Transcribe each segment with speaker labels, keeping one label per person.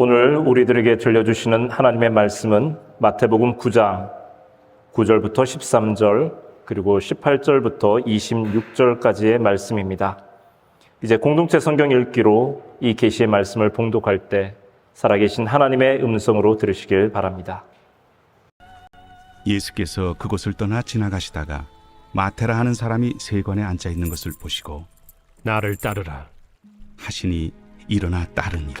Speaker 1: 오늘 우리들에게 들려주시는 하나님의 말씀은 마태복음 9장 9절부터 13절 그리고 18절부터 26절까지의 말씀입니다. 이제 공동체 성경 읽기로 이 계시의 말씀을 봉독할 때 살아계신 하나님의 음성으로 들으시길 바랍니다.
Speaker 2: 예수께서 그곳을 떠나 지나가시다가 마테라 하는 사람이 세관에 앉아 있는 것을 보시고
Speaker 3: 나를 따르라.
Speaker 2: 하시니 일어나 따르니라.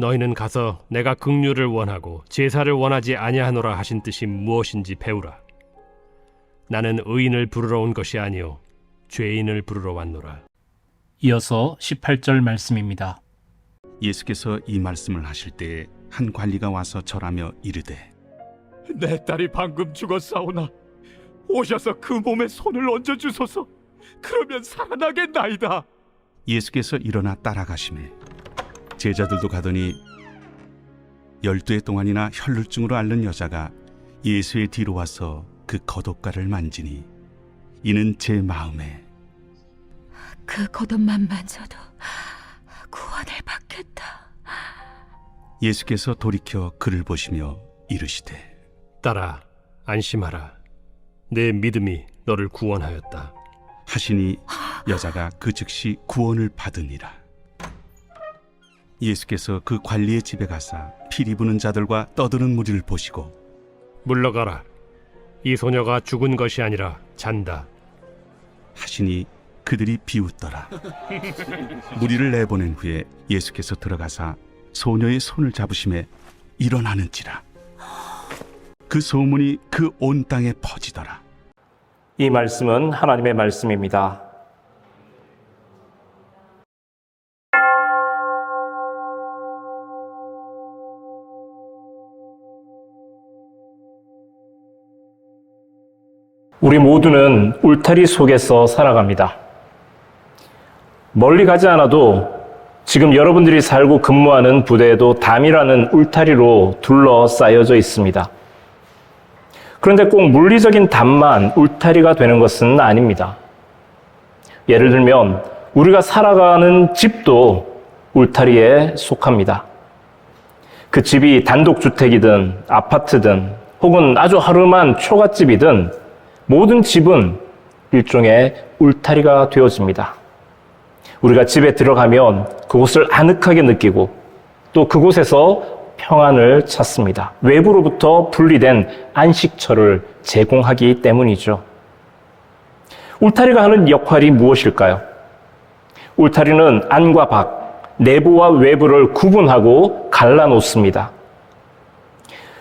Speaker 3: 너희는 가서 내가 긍휼을 원하고 제사를 원하지 아니하노라 하신 뜻이 무엇인지 배우라. 나는 의인을 부르러 온 것이 아니요 죄인을 부르러 왔노라.
Speaker 4: 이어서 18절 말씀입니다.
Speaker 2: 예수께서 이 말씀을 하실 때에 한 관리가 와서 절하며 이르되
Speaker 5: 내 딸이 방금 죽었사오나 오셔서 그 몸에 손을 얹어 주소서. 그러면 살아나겠나이다.
Speaker 2: 예수께서 일어나 따라가심에 제자들도 가더니 열두 해 동안이나 혈루증으로 앓는 여자가 예수의 뒤로 와서 그 겉옷가를 만지니 이는 제 마음에
Speaker 6: 그 겉옷만 만져도 구원을 받겠다.
Speaker 2: 예수께서 돌이켜 그를 보시며 이르시되
Speaker 3: 따라 안심하라. 내 믿음이 너를 구원하였다.
Speaker 2: 하시니 여자가 그 즉시 구원을 받으니라 예수께서 그 관리의 집에 가사 피리 부는 자들과 떠드는 무리를 보시고
Speaker 3: 물러가라. 이 소녀가 죽은 것이 아니라 잔다.
Speaker 2: 하시니 그들이 비웃더라. 무리를 내보낸 후에 예수께서 들어가사 소녀의 손을 잡으심에 일어나는지라. 그 소문이 그 온 땅에 퍼지더라.
Speaker 1: 이 말씀은 하나님의 말씀입니다. 모두는 울타리 속에서 살아갑니다. 멀리 가지 않아도 지금 여러분들이 살고 근무하는 부대에도 담이라는 울타리로 둘러싸여져 있습니다. 그런데 꼭 물리적인 담만 울타리가 되는 것은 아닙니다. 예를 들면 우리가 살아가는 집도 울타리에 속합니다. 그 집이 단독주택이든 아파트든 혹은 아주 허름한 초가집이든 모든 집은 일종의 울타리가 되어집니다. 우리가 집에 들어가면 그곳을 아늑하게 느끼고 또 그곳에서 평안을 찾습니다. 외부로부터 분리된 안식처를 제공하기 때문이죠. 울타리가 하는 역할이 무엇일까요? 울타리는 안과 밖, 내부와 외부를 구분하고 갈라놓습니다.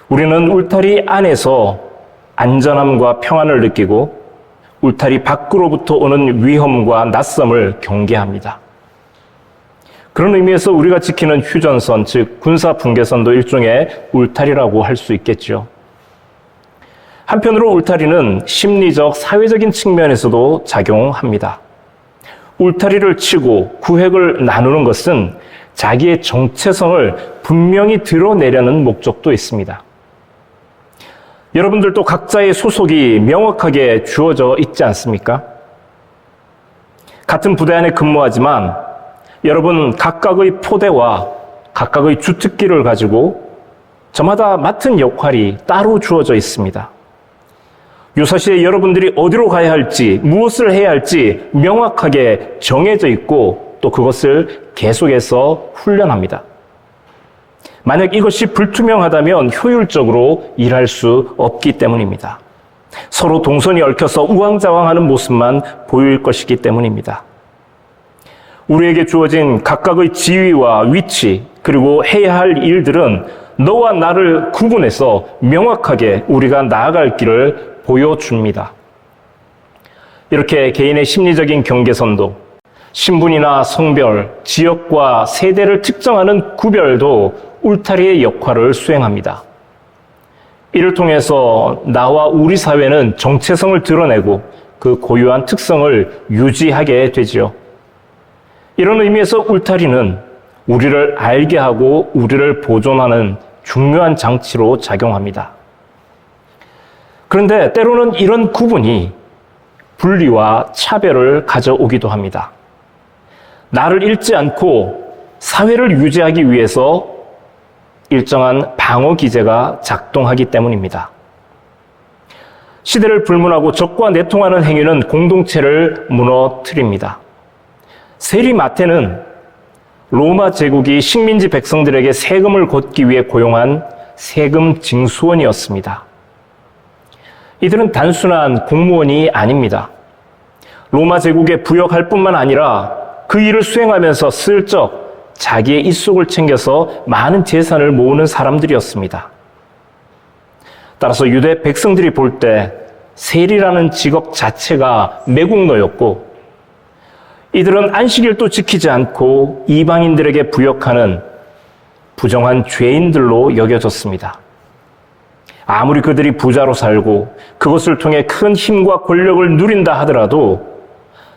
Speaker 1: 우리는 울타리 안에서 안전함과 평안을 느끼고 울타리 밖으로부터 오는 위험과 낯섦을 경계합니다. 그런 의미에서 우리가 지키는 휴전선, 즉 군사 분계선도 일종의 울타리라고 할 수 있겠죠. 한편으로 울타리는 심리적, 사회적인 측면에서도 작용합니다. 울타리를 치고 구획을 나누는 것은 자기의 정체성을 분명히 드러내려는 목적도 있습니다. 여러분들도 각자의 소속이 명확하게 주어져 있지 않습니까? 같은 부대 안에 근무하지만 여러분 각각의 포대와 각각의 주특기를 가지고 저마다 맡은 역할이 따로 주어져 있습니다. 유사시에 여러분들이 어디로 가야 할지, 무엇을 해야 할지 명확하게 정해져 있고 또 그것을 계속해서 훈련합니다. 만약 이것이 불투명하다면 효율적으로 일할 수 없기 때문입니다. 서로 동선이 얽혀서 우왕좌왕하는 모습만 보일 것이기 때문입니다. 우리에게 주어진 각각의 지위와 위치, 그리고 해야 할 일들은 너와 나를 구분해서 명확하게 우리가 나아갈 길을 보여줍니다. 이렇게 개인의 심리적인 경계선도 신분이나 성별, 지역과 세대를 특정하는 구별도 울타리의 역할을 수행합니다. 이를 통해서 나와 우리 사회는 정체성을 드러내고 그 고유한 특성을 유지하게 되지요. 이런 의미에서 울타리는 우리를 알게 하고 우리를 보존하는 중요한 장치로 작용합니다. 그런데 때로는 이런 구분이 분리와 차별을 가져오기도 합니다. 나를 잃지 않고 사회를 유지하기 위해서 일정한 방어 기제가 작동하기 때문입니다. 시대를 불문하고 적과 내통하는 행위는 공동체를 무너뜨립니다. 세리마테는 로마 제국이 식민지 백성들에게 세금을 걷기 위해 고용한 세금 징수원이었습니다. 이들은 단순한 공무원이 아닙니다. 로마 제국에 부역할 뿐만 아니라 그 일을 수행하면서 슬쩍 자기의 입속을 챙겨서 많은 재산을 모으는 사람들이었습니다. 따라서 유대 백성들이 볼 때 세리라는 직업 자체가 매국노였고 이들은 안식일도 지키지 않고 이방인들에게 부역하는 부정한 죄인들로 여겨졌습니다. 아무리 그들이 부자로 살고 그것을 통해 큰 힘과 권력을 누린다 하더라도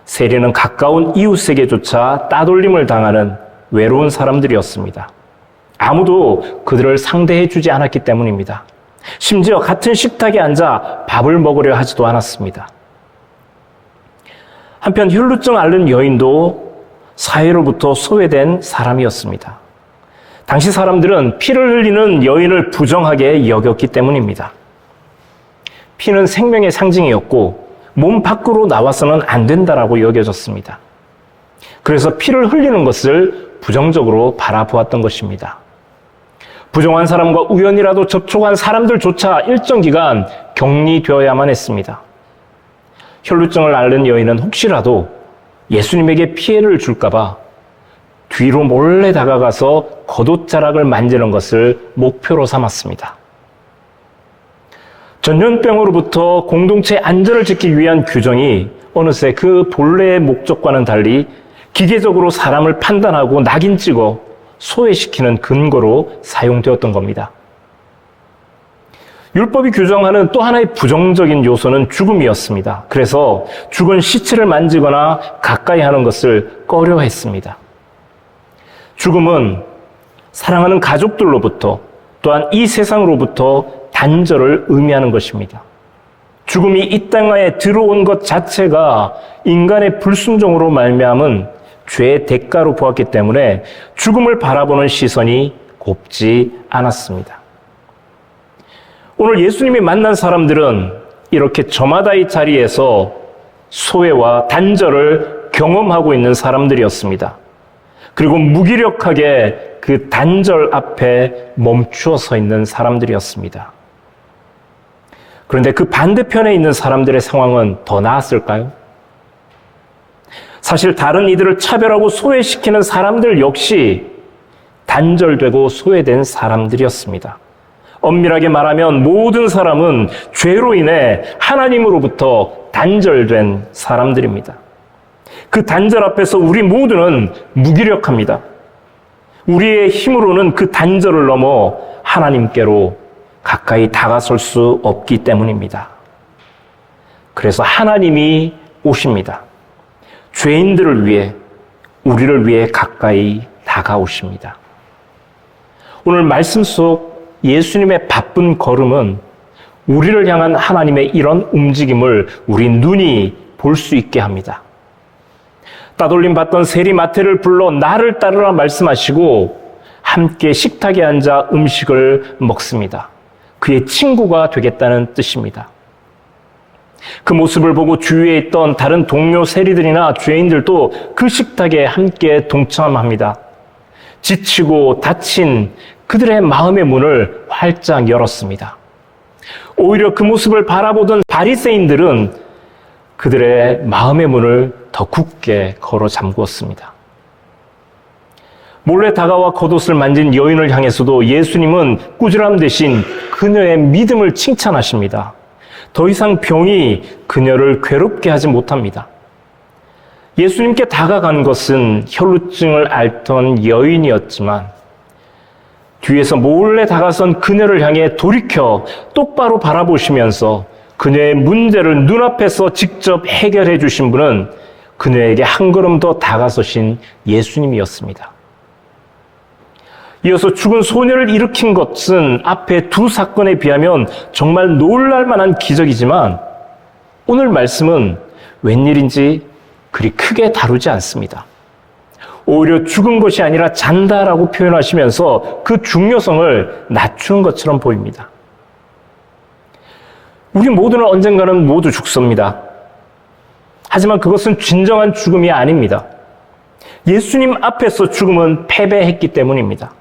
Speaker 1: 세리는 가까운 이웃에게조차 따돌림을 당하는 외로운 사람들이었습니다. 아무도 그들을 상대해 주지 않았기 때문입니다. 심지어 같은 식탁에 앉아 밥을 먹으려 하지도 않았습니다. 한편 혈루증 앓는 여인도 사회로부터 소외된 사람이었습니다. 당시 사람들은 피를 흘리는 여인을 부정하게 여겼기 때문입니다. 피는 생명의 상징이었고 몸 밖으로 나와서는 안 된다라고 여겨졌습니다. 그래서 피를 흘리는 것을 부정적으로 바라보았던 것입니다. 부정한 사람과 우연이라도 접촉한 사람들조차 일정 기간 격리되어야만 했습니다. 혈루증을 앓는 여인은 혹시라도 예수님에게 피해를 줄까봐 뒤로 몰래 다가가서 겉옷자락을 만지는 것을 목표로 삼았습니다. 전염병으로부터 공동체 안전을 지키기 위한 규정이 어느새 그 본래의 목적과는 달리 기계적으로 사람을 판단하고 낙인 찍어 소외시키는 근거로 사용되었던 겁니다. 율법이 규정하는 또 하나의 부정적인 요소는 죽음이었습니다. 그래서 죽은 시체를 만지거나 가까이 하는 것을 꺼려 했습니다. 죽음은 사랑하는 가족들로부터 또한 이 세상으로부터 단절을 의미하는 것입니다. 죽음이 이 땅에 들어온 것 자체가 인간의 불순종으로 말미암은 죄의 대가로 보았기 때문에 죽음을 바라보는 시선이 곱지 않았습니다. 오늘 예수님이 만난 사람들은 이렇게 저마다의 자리에서 소외와 단절을 경험하고 있는 사람들이었습니다. 그리고 무기력하게 그 단절 앞에 멈추어 서 있는 사람들이었습니다. 그런데 그 반대편에 있는 사람들의 상황은 더 나았을까요? 사실 다른 이들을 차별하고 소외시키는 사람들 역시 단절되고 소외된 사람들이었습니다. 엄밀하게 말하면 모든 사람은 죄로 인해 하나님으로부터 단절된 사람들입니다. 그 단절 앞에서 우리 모두는 무기력합니다. 우리의 힘으로는 그 단절을 넘어 하나님께로 가까이 다가설 수 없기 때문입니다. 그래서 하나님이 오십니다. 죄인들을 위해, 우리를 위해 가까이 다가오십니다. 오늘 말씀 속 예수님의 바쁜 걸음은 우리를 향한 하나님의 이런 움직임을 우리 눈이 볼 수 있게 합니다. 따돌림 받던 세리 마태를 불러 나를 따르라 말씀하시고 함께 식탁에 앉아 음식을 먹습니다. 그의 친구가 되겠다는 뜻입니다. 그 모습을 보고 주위에 있던 다른 동료 세리들이나 죄인들도 그 식탁에 함께 동참합니다. 지치고 다친 그들의 마음의 문을 활짝 열었습니다. 오히려 그 모습을 바라보던 바리새인들은 그들의 마음의 문을 더 굳게 걸어 잠그었습니다. 몰래 다가와 겉옷을 만진 여인을 향해서도 예수님은 꾸지람 대신 그녀의 믿음을 칭찬하십니다. 더 이상 병이 그녀를 괴롭게 하지 못합니다. 예수님께 다가간 것은 혈루증을 앓던 여인이었지만 뒤에서 몰래 다가선 그녀를 향해 돌이켜 똑바로 바라보시면서 그녀의 문제를 눈앞에서 직접 해결해 주신 분은 그녀에게 한 걸음 더 다가서신 예수님이었습니다. 이어서 죽은 소녀를 일으킨 것은 앞에 두 사건에 비하면 정말 놀랄 만한 기적이지만 오늘 말씀은 웬일인지 그리 크게 다루지 않습니다. 오히려 죽은 것이 아니라 잔다라고 표현하시면서 그 중요성을 낮추는 것처럼 보입니다. 우리 모두는 언젠가는 모두 죽습니다. 하지만 그것은 진정한 죽음이 아닙니다. 예수님 앞에서 죽음은 패배했기 때문입니다.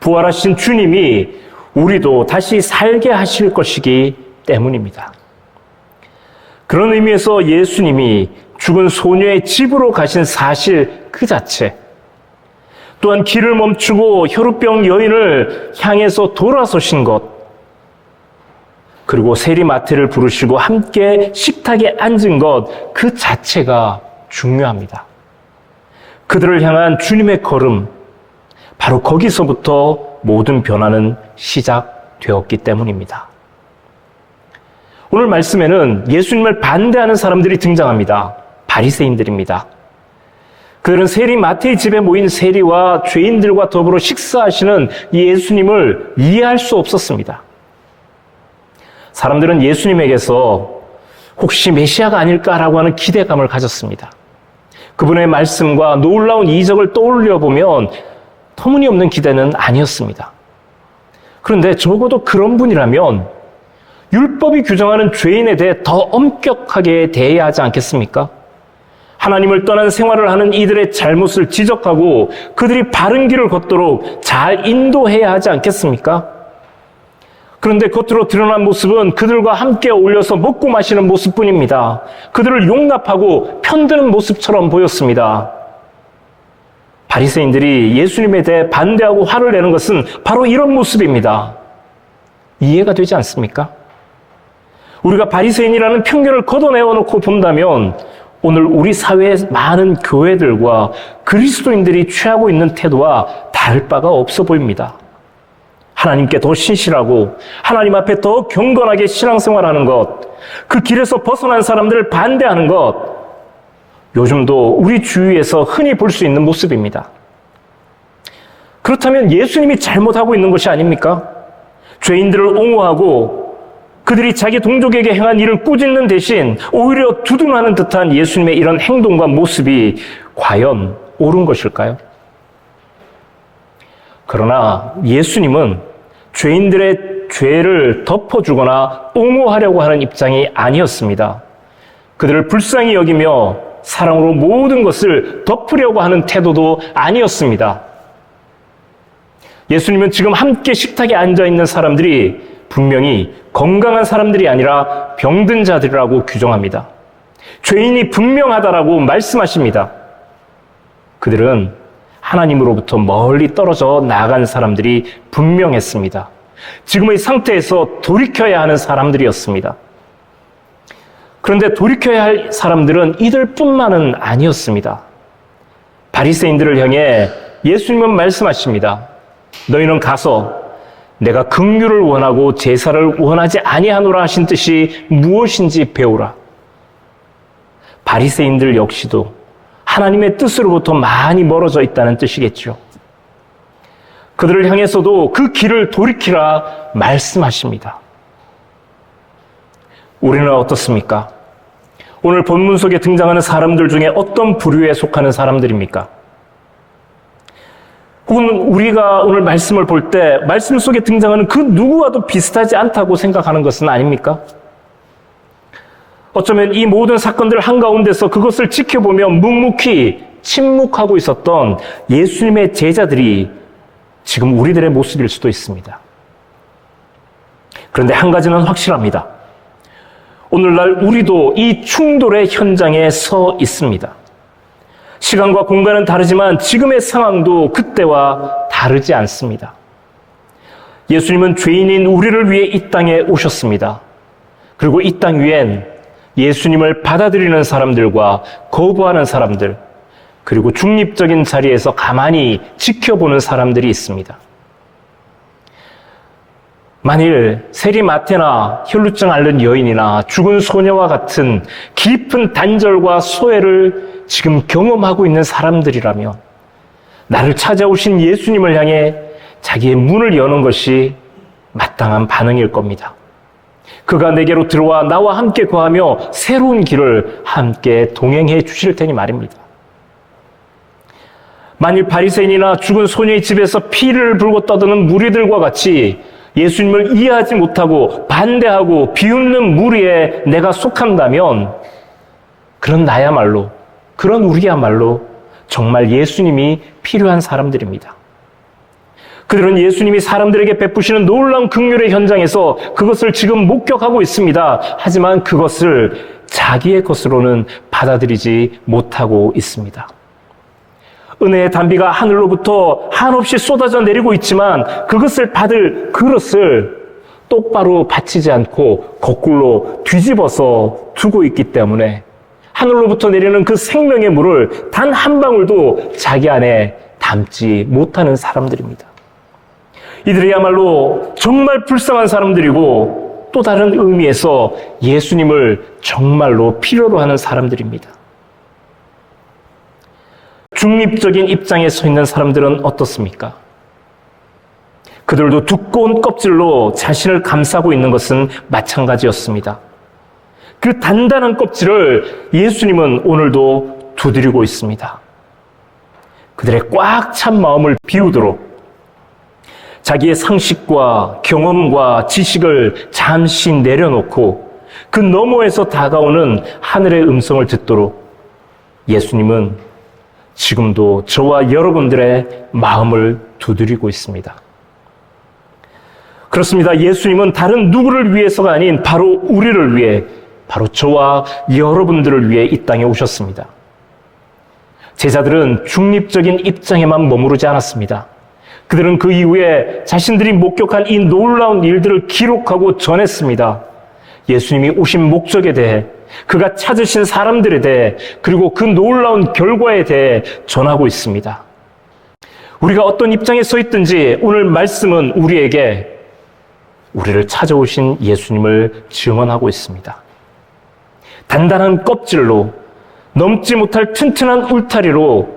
Speaker 1: 부활하신 주님이 우리도 다시 살게 하실 것이기 때문입니다. 그런 의미에서 예수님이 죽은 소녀의 집으로 가신 사실 그 자체, 또한 길을 멈추고 혈우병 여인을 향해서 돌아서신 것, 그리고 세리마태를 부르시고 함께 식탁에 앉은 것 그 자체가 중요합니다. 그들을 향한 주님의 걸음, 바로 거기서부터 모든 변화는 시작되었기 때문입니다. 오늘 말씀에는 예수님을 반대하는 사람들이 등장합니다. 바리새인들입니다. 그들은 세리 마태의 집에 모인 세리와 죄인들과 더불어 식사하시는 예수님을 이해할 수 없었습니다. 사람들은 예수님에게서 혹시 메시아가 아닐까라고 하는 기대감을 가졌습니다. 그분의 말씀과 놀라운 이적을 떠올려 보면 터무니없는 기대는 아니었습니다. 그런데 적어도 그런 분이라면 율법이 규정하는 죄인에 대해 더 엄격하게 대해야 하지 않겠습니까? 하나님을 떠난 생활을 하는 이들의 잘못을 지적하고 그들이 바른 길을 걷도록 잘 인도해야 하지 않겠습니까? 그런데 겉으로 드러난 모습은 그들과 함께 어울려서 먹고 마시는 모습뿐입니다. 그들을 용납하고 편드는 모습처럼 보였습니다. 바리새인들이 예수님에 대해 반대하고 화를 내는 것은 바로 이런 모습입니다. 이해가 되지 않습니까? 우리가 바리새인이라는 편견을 걷어내어 놓고 본다면 오늘 우리 사회의 많은 교회들과 그리스도인들이 취하고 있는 태도와 다를 바가 없어 보입니다. 하나님께 더 신실하고 하나님 앞에 더 경건하게 신앙생활하는 것, 그 길에서 벗어난 사람들을 반대하는 것, 요즘도 우리 주위에서 흔히 볼 수 있는 모습입니다. 그렇다면 예수님이 잘못하고 있는 것이 아닙니까? 죄인들을 옹호하고 그들이 자기 동족에게 행한 일을 꾸짖는 대신 오히려 두둔하는 듯한 예수님의 이런 행동과 모습이 과연 옳은 것일까요? 그러나 예수님은 죄인들의 죄를 덮어주거나 옹호하려고 하는 입장이 아니었습니다. 그들을 불쌍히 여기며 사랑으로 모든 것을 덮으려고 하는 태도도 아니었습니다. 예수님은 지금 함께 식탁에 앉아 있는 사람들이 분명히 건강한 사람들이 아니라 병든 자들이라고 규정합니다. 죄인이 분명하다라고 말씀하십니다. 그들은 하나님으로부터 멀리 떨어져 나간 사람들이 분명했습니다. 지금의 상태에서 돌이켜야 하는 사람들이었습니다. 그런데 돌이켜야 할 사람들은 이들뿐만은 아니었습니다. 바리새인들을 향해 예수님은 말씀하십니다. 너희는 가서 내가 긍휼을 원하고 제사를 원하지 아니하노라 하신 뜻이 무엇인지 배우라. 바리새인들 역시도 하나님의 뜻으로부터 많이 멀어져 있다는 뜻이겠죠. 그들을 향해서도 그 길을 돌이키라 말씀하십니다. 우리는 어떻습니까? 오늘 본문 속에 등장하는 사람들 중에 어떤 부류에 속하는 사람들입니까? 혹은 우리가 오늘 말씀을 볼 때 말씀 속에 등장하는 그 누구와도 비슷하지 않다고 생각하는 것은 아닙니까? 어쩌면 이 모든 사건들 한가운데서 그것을 지켜보며 묵묵히 침묵하고 있었던 예수님의 제자들이 지금 우리들의 모습일 수도 있습니다. 그런데 한 가지는 확실합니다. 오늘날 우리도 이 충돌의 현장에 서 있습니다. 시간과 공간은 다르지만 지금의 상황도 그때와 다르지 않습니다. 예수님은 죄인인 우리를 위해 이 땅에 오셨습니다. 그리고 이 땅 위엔 예수님을 받아들이는 사람들과 거부하는 사람들, 그리고 중립적인 자리에서 가만히 지켜보는 사람들이 있습니다. 만일 세리마테나 혈루증 앓는 여인이나 죽은 소녀와 같은 깊은 단절과 소외를 지금 경험하고 있는 사람들이라면 나를 찾아오신 예수님을 향해 자기의 문을 여는 것이 마땅한 반응일 겁니다. 그가 내게로 들어와 나와 함께 거하며 새로운 길을 함께 동행해 주실 테니 말입니다. 만일 바리새인이나 죽은 소녀의 집에서 피를 불고 떠드는 무리들과 같이 예수님을 이해하지 못하고 반대하고 비웃는 무리에 내가 속한다면 그런 나야말로 그런 우리야말로 정말 예수님이 필요한 사람들입니다. 그들은 예수님이 사람들에게 베푸시는 놀라운 긍휼의 현장에서 그것을 지금 목격하고 있습니다. 하지만 그것을 자기의 것으로는 받아들이지 못하고 있습니다. 은혜의 단비가 하늘로부터 한없이 쏟아져 내리고 있지만 그것을 받을 그릇을 똑바로 받치지 않고 거꾸로 뒤집어서 두고 있기 때문에 하늘로부터 내리는 그 생명의 물을 단 한 방울도 자기 안에 담지 못하는 사람들입니다. 이들이야말로 정말 불쌍한 사람들이고 또 다른 의미에서 예수님을 정말로 필요로 하는 사람들입니다. 중립적인 입장에 서 있는 사람들은 어떻습니까? 그들도 두꺼운 껍질로 자신을 감싸고 있는 것은 마찬가지였습니다. 그 단단한 껍질을 예수님은 오늘도 두드리고 있습니다. 그들의 꽉 찬 마음을 비우도록 자기의 상식과 경험과 지식을 잠시 내려놓고 그 너머에서 다가오는 하늘의 음성을 듣도록 예수님은 지금도 저와 여러분들의 마음을 두드리고 있습니다. 그렇습니다. 예수님은 다른 누구를 위해서가 아닌 바로 우리를 위해, 바로 저와 여러분들을 위해 이 땅에 오셨습니다. 제자들은 중립적인 입장에만 머무르지 않았습니다. 그들은 그 이후에 자신들이 목격한 이 놀라운 일들을 기록하고 전했습니다. 예수님이 오신 목적에 대해, 그가 찾으신 사람들에 대해, 그리고 그 놀라운 결과에 대해 전하고 있습니다. 우리가 어떤 입장에 서 있든지 오늘 말씀은 우리에게 우리를 찾아오신 예수님을 증언하고 있습니다. 단단한 껍질로 넘지 못할 튼튼한 울타리로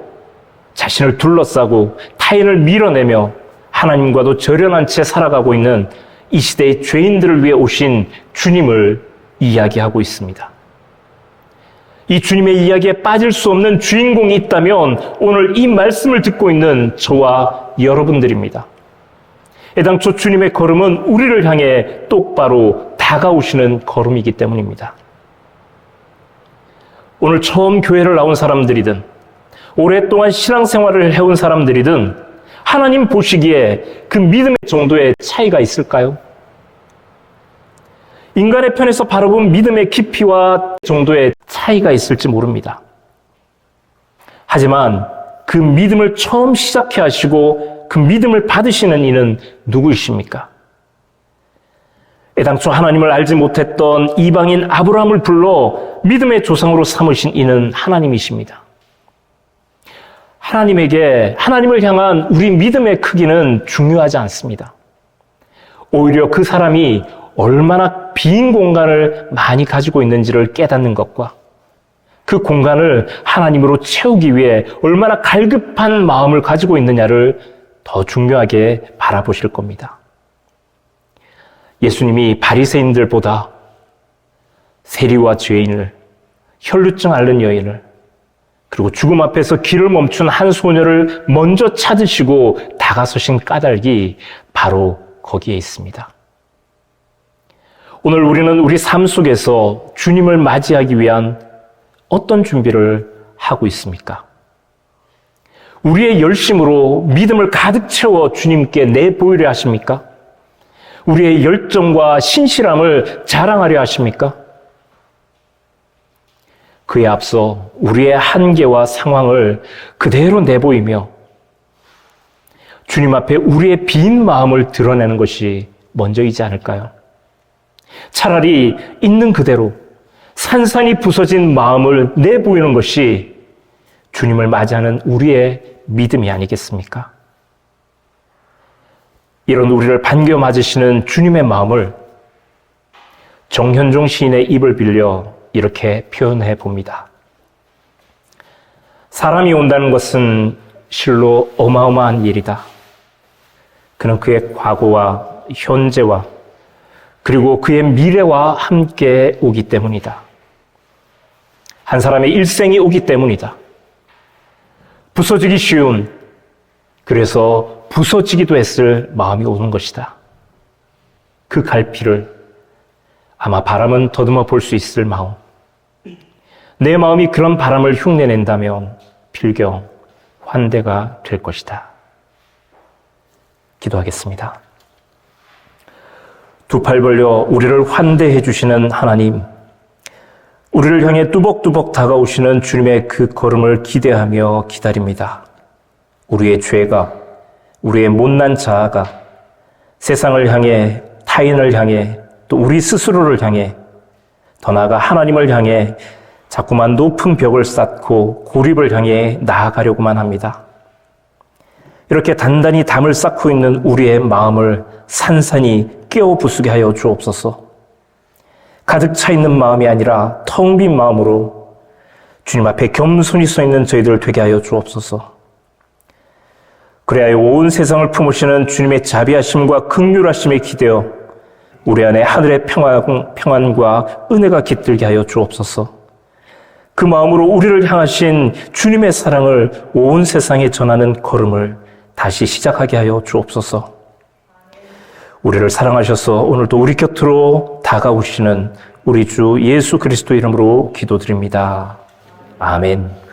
Speaker 1: 자신을 둘러싸고 타인을 밀어내며 하나님과도 절연한 채 살아가고 있는 이 시대의 죄인들을 위해 오신 주님을 이야기하고 있습니다. 이 주님의 이야기에 빠질 수 없는 주인공이 있다면 오늘 이 말씀을 듣고 있는 저와 여러분들입니다. 애당초 주님의 걸음은 우리를 향해 똑바로 다가오시는 걸음이기 때문입니다. 오늘 처음 교회를 나온 사람들이든 오랫동안 신앙생활을 해온 사람들이든 하나님 보시기에 그 믿음의 정도의 차이가 있을까요? 인간의 편에서 바라본 믿음의 깊이와 정도의 차이가 있을지 모릅니다. 하지만 그 믿음을 처음 시작해 하시고 그 믿음을 받으시는 이는 누구이십니까? 애당초 하나님을 알지 못했던 이방인 아브라함을 불러 믿음의 조상으로 삼으신 이는 하나님이십니다. 하나님에게 하나님을 향한 우리 믿음의 크기는 중요하지 않습니다. 오히려 그 사람이 얼마나 빈 공간을 많이 가지고 있는지를 깨닫는 것과 그 공간을 하나님으로 채우기 위해 얼마나 갈급한 마음을 가지고 있느냐를 더 중요하게 바라보실 겁니다. 예수님이 바리새인들보다 세리와 죄인을 혈루증 앓는 여인을 그리고 죽음 앞에서 길을 멈춘 한 소녀를 먼저 찾으시고 다가서신 까닭이 바로 거기에 있습니다. 오늘 우리는 우리 삶 속에서 주님을 맞이하기 위한 어떤 준비를 하고 있습니까? 우리의 열심으로 믿음을 가득 채워 주님께 내보이려 하십니까? 우리의 열정과 신실함을 자랑하려 하십니까? 그에 앞서 우리의 한계와 상황을 그대로 내보이며 주님 앞에 우리의 빈 마음을 드러내는 것이 먼저이지 않을까요? 차라리 있는 그대로 산산이 부서진 마음을 내보이는 것이 주님을 맞이하는 우리의 믿음이 아니겠습니까? 이런 우리를 반겨 맞으시는 주님의 마음을 정현종 시인의 입을 빌려 이렇게 표현해 봅니다. 사람이 온다는 것은 실로 어마어마한 일이다. 그는 그의 과거와 현재와 그리고 그의 미래와 함께 오기 때문이다. 한 사람의 일생이 오기 때문이다. 부서지기 쉬운, 그래서 부서지기도 했을 마음이 오는 것이다. 그 갈피를 아마 바람은 더듬어 볼 수 있을 마음. 내 마음이 그런 바람을 흉내낸다면 필경 환대가 될 것이다. 기도하겠습니다. 두 팔 벌려 우리를 환대해 주시는 하나님, 우리를 향해 뚜벅뚜벅 다가오시는 주님의 그 걸음을 기대하며 기다립니다. 우리의 죄가, 우리의 못난 자아가 세상을 향해, 타인을 향해, 또 우리 스스로를 향해, 더 나아가 하나님을 향해 자꾸만 높은 벽을 쌓고 고립을 향해 나아가려고만 합니다. 이렇게 단단히 담을 쌓고 있는 우리의 마음을 산산이 깨어 부수게 하여 주옵소서. 가득 차 있는 마음이 아니라 텅 빈 마음으로 주님 앞에 겸손히 서 있는 저희들 되게 하여 주옵소서. 그래야 온 세상을 품으시는 주님의 자비하심과 극률하심에 기대어 우리 안에 하늘의 평안, 평안과 은혜가 깃들게 하여 주옵소서. 그 마음으로 우리를 향하신 주님의 사랑을 온 세상에 전하는 걸음을 다시 시작하게 하여 주옵소서. 우리를 사랑하셔서 오늘도 우리 곁으로 다가오시는 우리 주 예수 그리스도 이름으로 기도드립니다. 아멘.